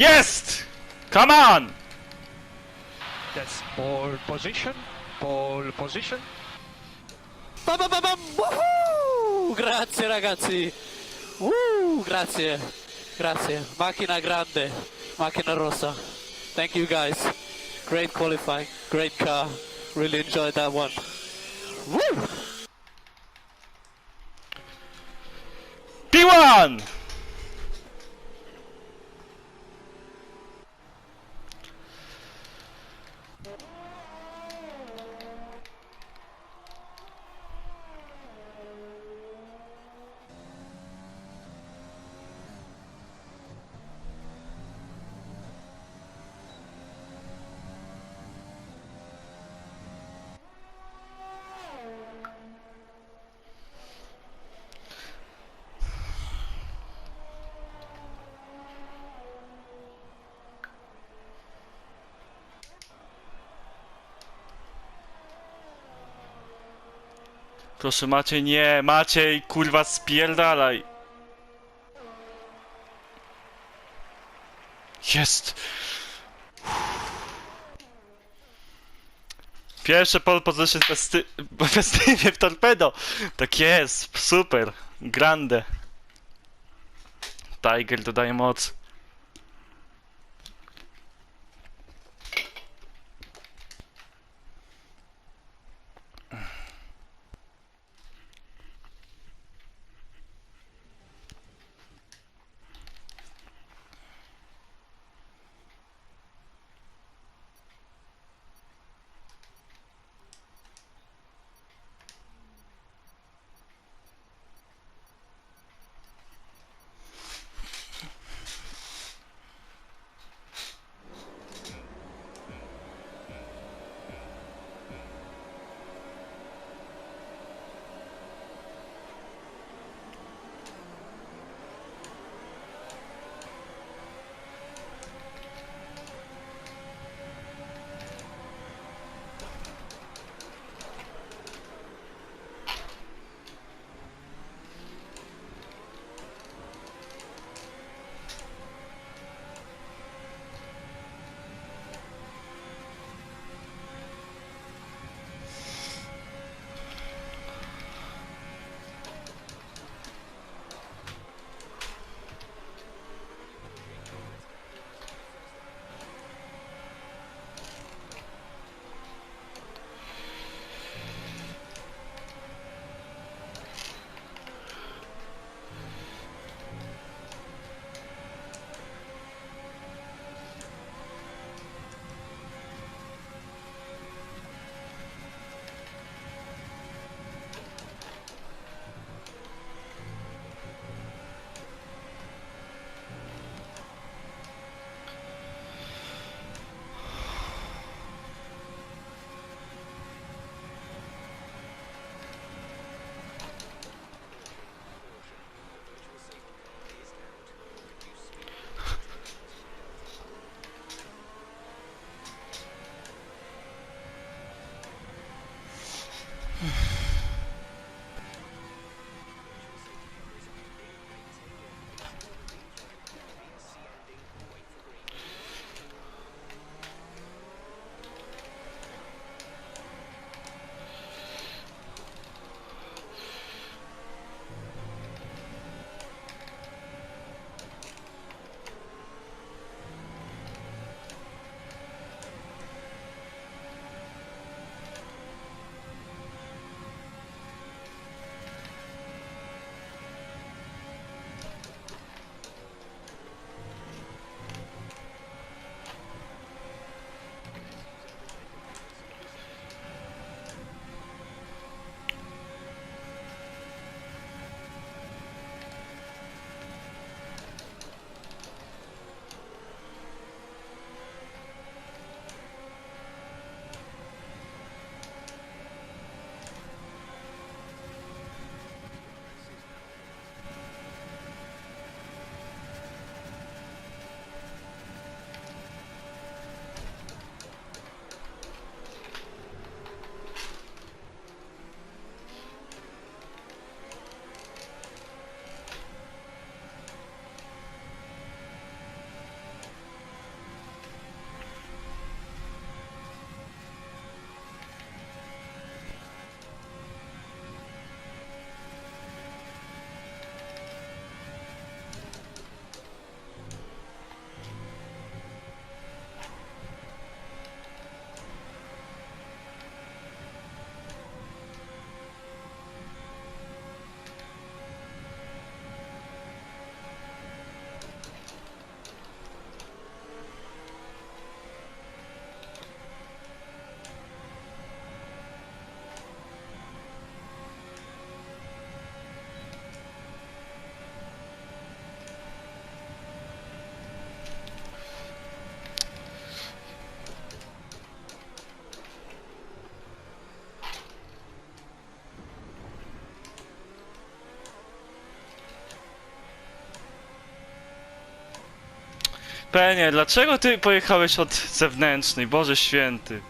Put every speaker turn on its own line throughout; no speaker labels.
Jest! Come on!
That's pole position. Pole position.
Bam, bam, bam, bam. Woohoo! Grazie ragazzi. Woo! Grazie. Grazie. Macchina grande. Macchina rossa. Thank you guys. Great qualifying. Great car. Really enjoyed that one. Woo!
P1! Proszę Maciej, nie, Maciej, kurwa spierdalaj. Jest. Pierwsze pole position festy festynie w torpedo. Tak jest, super, grande. Tiger dodaje moc.
Penie, dlaczego ty pojechałeś od zewnętrznej? Boże święty.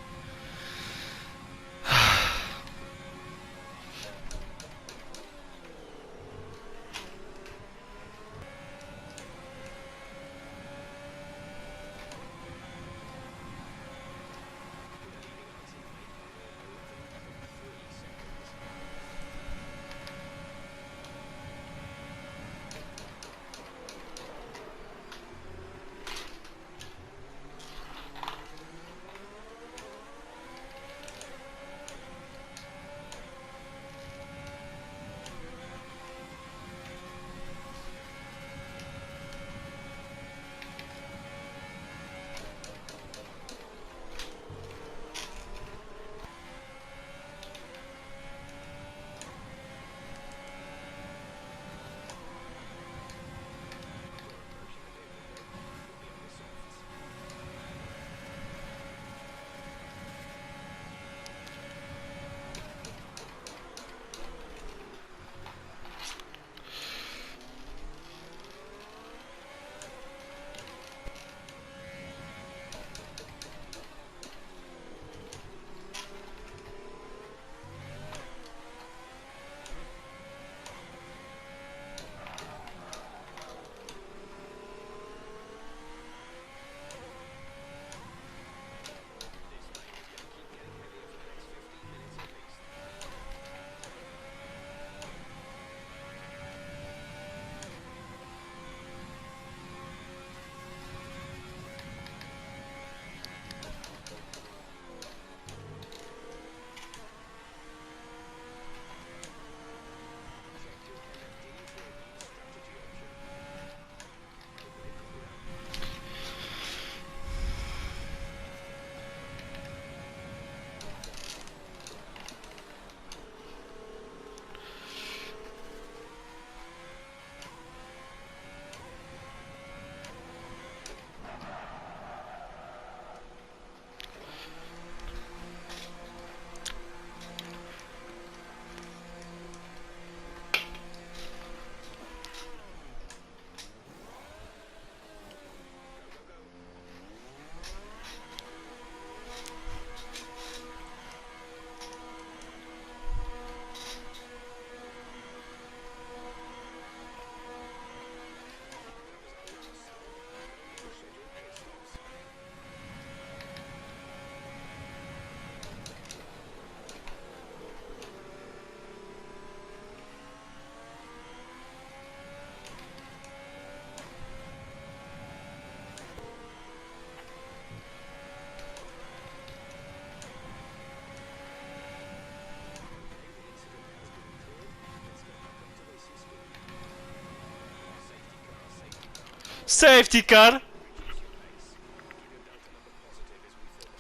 Safety car!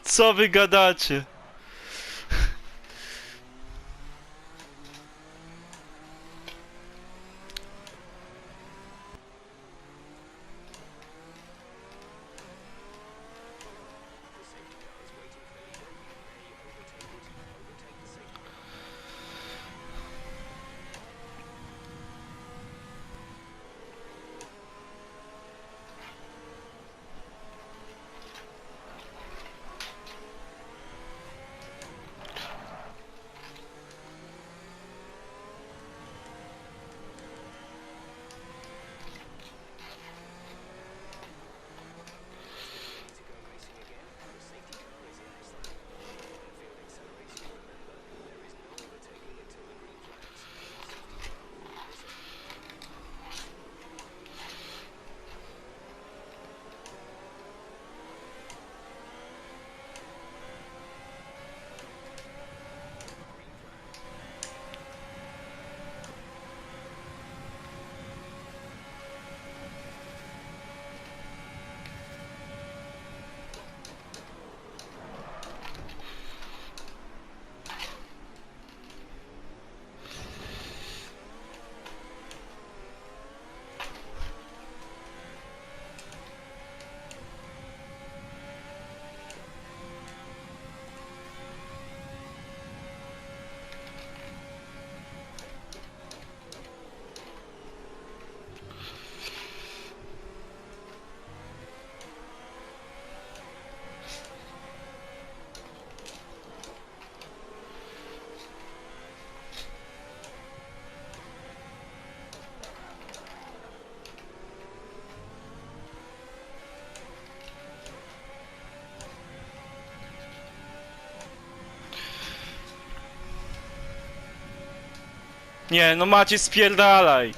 Co wy gadacie?
Nie, no macie spierdalaj.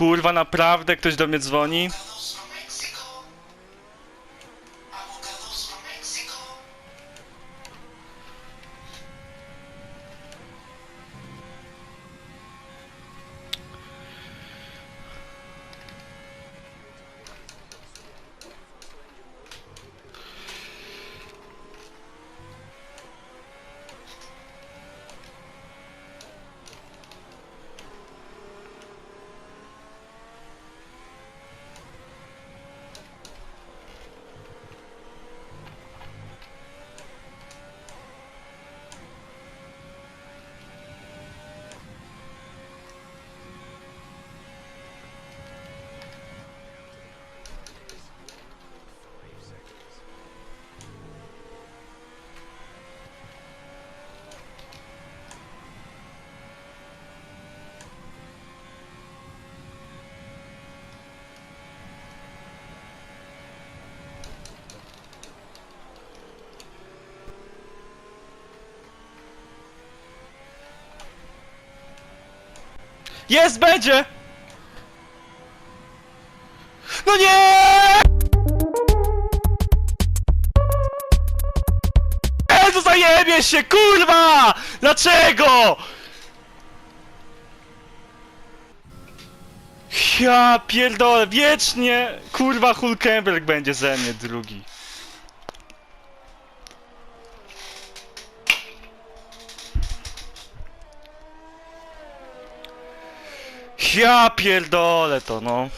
Kurwa, naprawdę ktoś do mnie dzwoni? Jest, będzie! No nie! Jezu, zajebie się, kurwa! Dlaczego? Ja pierdolę, wiecznie, kurwa, Hulkenberg będzie ze mnie drugi. Ja pierdolę to, no.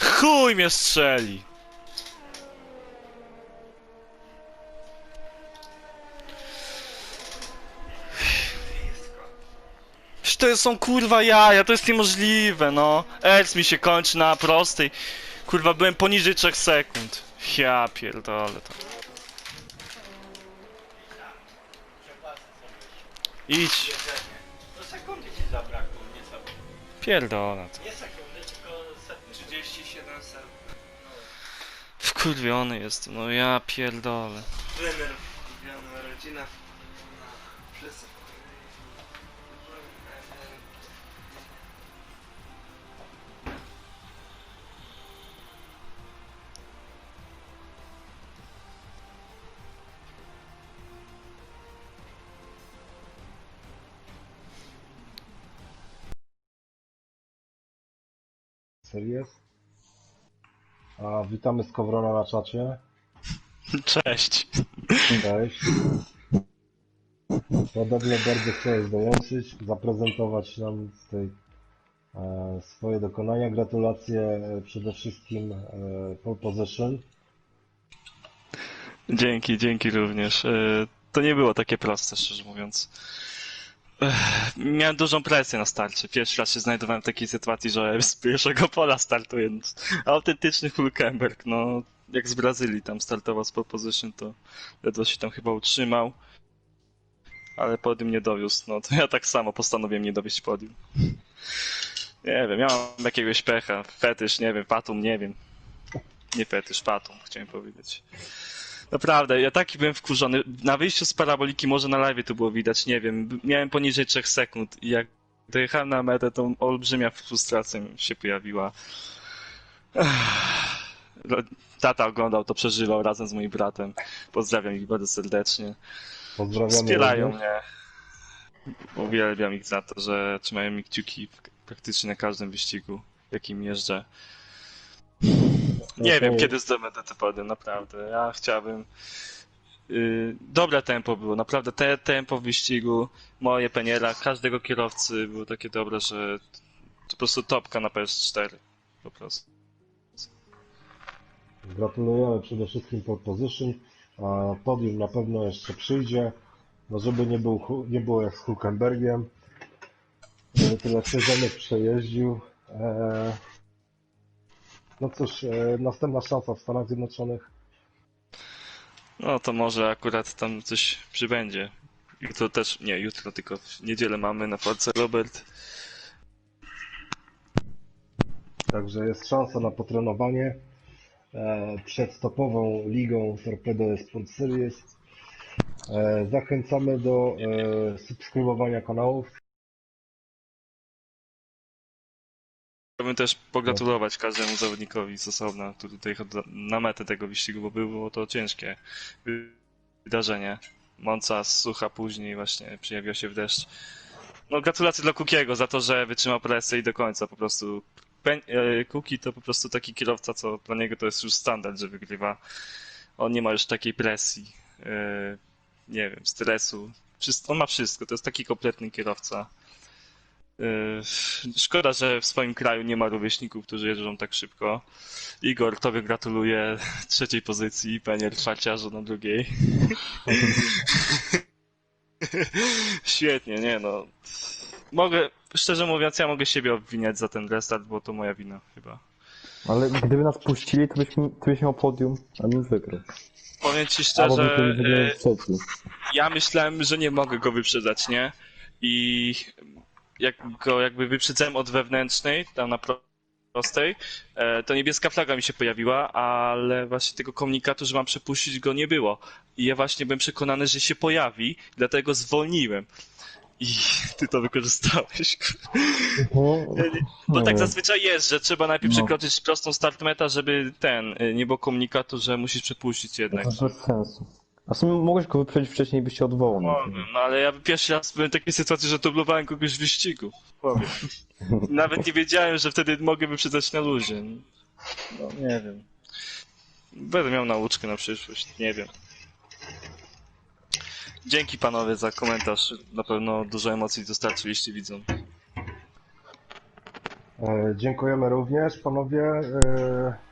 Chuj mnie strzeli. To są kurwa jaja, to jest niemożliwe, no. Ers mi się kończy na prostej. Kurwa, byłem poniżej 3 sekund. Ja pierdolę to. Idź. Pierdolę to.
Nie sekundy, tylko se- 37 sekund.
Wkurwiony jestem, no ja pierdolę.
Trener, rodzina.
Series. A witamy z Kowrona na czacie.
Cześć.
Cześć. Podobno bardzo chciałeś dołączyć, zaprezentować nam tej e, swoje dokonania. Gratulacje e, przede wszystkim e, pole position.
Dzięki, dzięki również. To nie było takie proste, szczerze mówiąc. Miałem dużą presję na starcie. Pierwszy raz się znajdowałem w takiej sytuacji, że z pierwszego pola startując. Autentyczny Hulkenberg, no jak z Brazylii tam startował z pole position, to ledwo się tam chyba utrzymał. Ale podium nie dowiózł, no to ja tak samo postanowiłem nie dowieść podium. Nie wiem, miałem jakiegoś pecha, fetysz, nie wiem, patum, nie wiem. Nie fetysz, patum, chciałem powiedzieć. Naprawdę, ja taki byłem wkurzony. Na wyjściu z paraboliki, może na live to było widać, nie wiem. Miałem poniżej 3 sekund i jak dojechałem na metę, to olbrzymia frustracja mi się pojawiła. Ech. Tata oglądał to, przeżywał razem z moim bratem. Pozdrawiam ich bardzo serdecznie.
Pozdrawiamy
Wspierają
również.
mnie. Uwielbiam ich za to, że trzymają mi kciuki praktycznie na każdym wyścigu, jakim jeżdżę. Nie wiem, kiedy zdobędę te podium, naprawdę. Ja chciałbym. Yy, dobre tempo było, naprawdę. Te tempo w wyścigu, moje peniera, każdego kierowcy było takie dobre, że to po prostu topka na PS4. po prostu.
Gratulujemy przede wszystkim pole position. A podium na pewno jeszcze przyjdzie. No żeby nie, był, nie było jak z Hulkenbergiem. Żeby tyle sezonek przejeździł. E, No cóż, e, następna szansa w Stanach Zjednoczonych.
No to może akurat tam coś przybędzie. Jutro też, nie jutro, tylko w niedzielę mamy na Force Robert.
Także jest szansa na potrenowanie e, przed topową ligą Torpedo Sport Series. E, Zachęcamy do subskrybowania kanałów.
Chciałbym też pogratulować każdemu zawodnikowi z osobna, który tutaj na metę tego wyścigu, bo było to ciężkie wy- wydarzenie. Monca sucha później właśnie przejawiła się w deszcz. No gratulacje dla Kukiego za to, że wytrzymał presję i do końca po prostu. E, Kuki to po prostu taki kierowca, co dla niego to jest już standard, że wygrywa. On nie ma już takiej presji, e, nie wiem, stresu. On ma wszystko, to jest taki kompletny kierowca. Yy, Szkoda, że w swoim kraju nie ma rówieśników, którzy jeżdżą tak szybko. Igor, tobie gratuluję trzeciej pozycji, Penier farciarzu na drugiej. Świetnie, nie no. Mogę, szczerze mówiąc, ja mogę siebie obwiniać za ten restart, bo to moja wina chyba.
Ale gdyby nas puścili, to byśmy, to byś miał podium, a bym wygrał.
Powiem ci szczerze,
trzeci.
ja myślałem, że nie mogę go wyprzedzać, nie? I jak go jakby wyprzedzałem od wewnętrznej, tam na pro- prostej, e, to niebieska flaga mi się pojawiła, ale właśnie tego komunikatu, że mam przepuścić go nie było. I ja właśnie byłem przekonany, że się pojawi, dlatego zwolniłem. I ty to wykorzystałeś.
No,
Bo
nie
tak
wiem.
zazwyczaj jest, że trzeba najpierw
No.
przekroczyć prostą start meta, żeby ten, y, nie było komunikatu, że musisz przepuścić jednak.
To bez sensu. A w sumie mogłeś go wyprzedzić wcześniej, byś się odwołał. na
Mogłem, no ale ja pierwszy raz byłem w takiej sytuacji, że dublowałem kogoś w wyścigu. Powiem. Nawet nie wiedziałem, że wtedy mogę wyprzedzać na luzie. No nie wiem. Będę miał nauczkę na przyszłość, nie wiem. Dzięki panowie za komentarz. Na pewno dużo emocji dostarczyliście widzom.
E, Dziękujemy również, panowie. E,